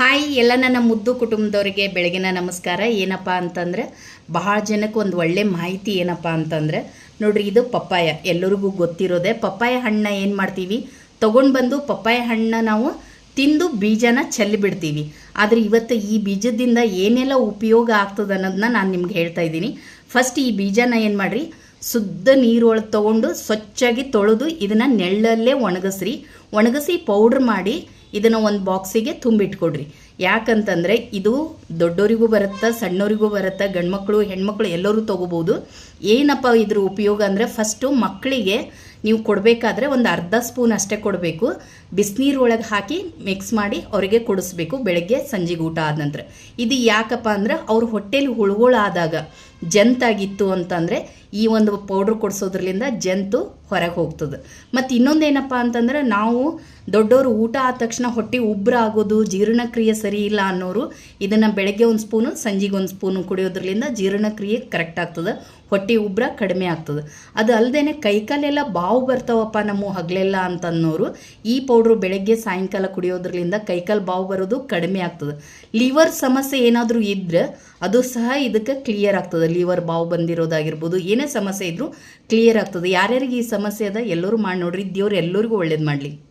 Hi ಎಲ್ಲ ನನ್ನ ಮುದ್ದು ಕುಟುಂಬದವರಿಗೆ ಬೆಳಗಿನ ನಮಸ್ಕಾರ. ಏನಪ್ಪ ಅಂತಂದ್ರೆ, ಬಹಳ ಜನಕ್ಕೆ ಒಂದು ಒಳ್ಳೆ ಮಾಹಿತಿ ಏನಪ್ಪ ಅಂತಂದ್ರೆ, ನೋಡ್ರಿ ಇದು ಪಪ್ಪಾಯ. ಎಲ್ಲರಿಗೂ ಗೊತ್ತಿರೋದೆ ಪಪ್ಪಾಯ ಹಣ್ಣ ಏನು ಮಾಡ್ತೀವಿ? ತೊಗೊಂಡು ಬಂದು ಪಪ್ಪಾಯ ಹಣ್ಣನ್ನ ನಾವು ತಿಂದು ಬೀಜನ ಚೆಲ್ಲಿಬಿಡ್ತೀವಿ ಆದರೆ ಇವತ್ತು ಈ ಬೀಜದಿಂದ ಏನೆಲ್ಲ ಉಪಯೋಗ ಆಗ್ತದೆ ಅನ್ನೋದನ್ನ ನಾನು ನಿಮ್ಗೆ ಹೇಳ್ತಾ ಇದ್ದೀನಿ. ಫಸ್ಟ್ ಈ ಬೀಜನ ಏನು ಮಾಡಿರಿ? ಶುದ್ಧ ನೀರೊಳಗೆ ತೊಗೊಂಡು ಸ್ವಚ್ಛಾಗಿ ತೊಳೆದು ಇದನ್ನು ನೆಳ್ಳಲ್ಲೇ ಒಣಗಿಸ್ರಿ. ಒಣಗಿಸಿ ಪೌಡ್ರ್ ಮಾಡಿ ಇದನ್ನು ಒಂದು ಬಾಕ್ಸಿಗೆ ತುಂಬಿಟ್ಕೊಡ್ರಿ. ಯಾಕಂತಂದರೆ ಇದು ದೊಡ್ಡವರಿಗೂ ಬರುತ್ತೆ ಸಣ್ಣವರಿಗೂ ಬರುತ್ತೆ, ಗಂಡ್ಮಕ್ಳು, ಹೆಣ್ಮಕ್ಳು ಎಲ್ಲರೂ ತೊಗೋಬೋದು. ಏನಪ್ಪ ಇದ್ರ ಉಪಯೋಗ ಅಂದರೆ ಫಸ್ಟು ಮಕ್ಕಳಿಗೆ ನೀವು ಕೊಡಬೇಕಾದ್ರೆ ಒಂದು ಅರ್ಧ ಸ್ಪೂನ್ ಅಷ್ಟೇ ಕೊಡಬೇಕು. ಬಿಸಿನೀರು ಒಳಗೆ ಹಾಕಿ ಮಿಕ್ಸ್ ಮಾಡಿ ಅವರಿಗೆ ಕೊಡಿಸ್ಬೇಕು ಬೆಳಗ್ಗೆ, ಸಂಜೆಗೆ ಊಟ ಆದ ನಂತರ. ಇದು ಯಾಕಪ್ಪ ಅಂದ್ರೆ ಅವ್ರ ಹೊಟ್ಟೆಲಿ ಹುಳುಗಳಾದಾಗ ಜಂತಾಗಿತ್ತು ಅಂತಂದರೆ ಈ ಒಂದು ಪೌಡ್ರ್ ಕೊಡಿಸೋದ್ರಲಿಂದ ಜಂತು ಹೊರಗೆ ಹೋಗ್ತದೆ. ಮತ್ತು ಇನ್ನೊಂದೇನಪ್ಪ ಅಂತಂದ್ರೆ ನಾವು ದೊಡ್ಡವರು ಊಟ ಆದ ತಕ್ಷಣ ಹೊಟ್ಟೆ ಉಬ್ರ ಆಗೋದು, ಜೀರ್ಣಕ್ರಿಯೆ ಸರಿ ಇಲ್ಲ ಅನ್ನೋರು ಇದನ್ನು ಬೆಳಗ್ಗೆ ಒಂದು ಸ್ಪೂನು ಸಂಜೆಗೆ ಒಂದು ಸ್ಪೂನು ಕುಡಿಯೋದ್ರಲ್ಲಿಂದ ಜೀರ್ಣಕ್ರಿಯೆ ಕರೆಕ್ಟ್ ಆಗ್ತದೆ. ಹೊಟ್ಟೆ ಉಬ್ರ ಕಡಿಮೆ ಆಗ್ತದೆ. ಅದು ಅಲ್ಲದೆ ಕೈಕಾಲೆಲ್ಲ ಬಾವು ಬರ್ತಾವಪ್ಪ ನಮ್ಮ ಹಗಲೆಲ್ಲ ಅಂತನ್ನೋರು ಈ ಪೌಡ್ರು ಬೆಳಗ್ಗೆ ಸಾಯಂಕಾಲ ಕುಡಿಯೋದ್ರಲ್ಲಿಂದ ಕೈಕಾಲು ಬಾವು ಬರೋದು ಕಡಿಮೆ ಆಗ್ತದೆ. ಲಿವರ್ ಸಮಸ್ಯೆ ಏನಾದರೂ ಇದ್ರೆ ಅದು ಸಹ ಇದಕ್ಕೆ ಕ್ಲಿಯರ್ ಆಗ್ತದೆ. ಲಿವರ್ ಬಾವು ಬಂದಿರೋದಾಗಿರ್ಬೋದು ಏನೇ ಸಮಸ್ಯೆ ಇದ್ರೂ ಕ್ಲಿಯರ್ ಆಗ್ತದೆ. ಯಾರ್ಯಾರಿಗೆ ಈ ಸಮಸ್ಯೆ ಅದ? ಎಲ್ಲರೂ ಮಾಡಿ ನೋಡ್ರಿ ದೇವ್ರು ಎಲ್ಲರಿಗೂ ಒಳ್ಳೇದು ಮಾಡಲಿ.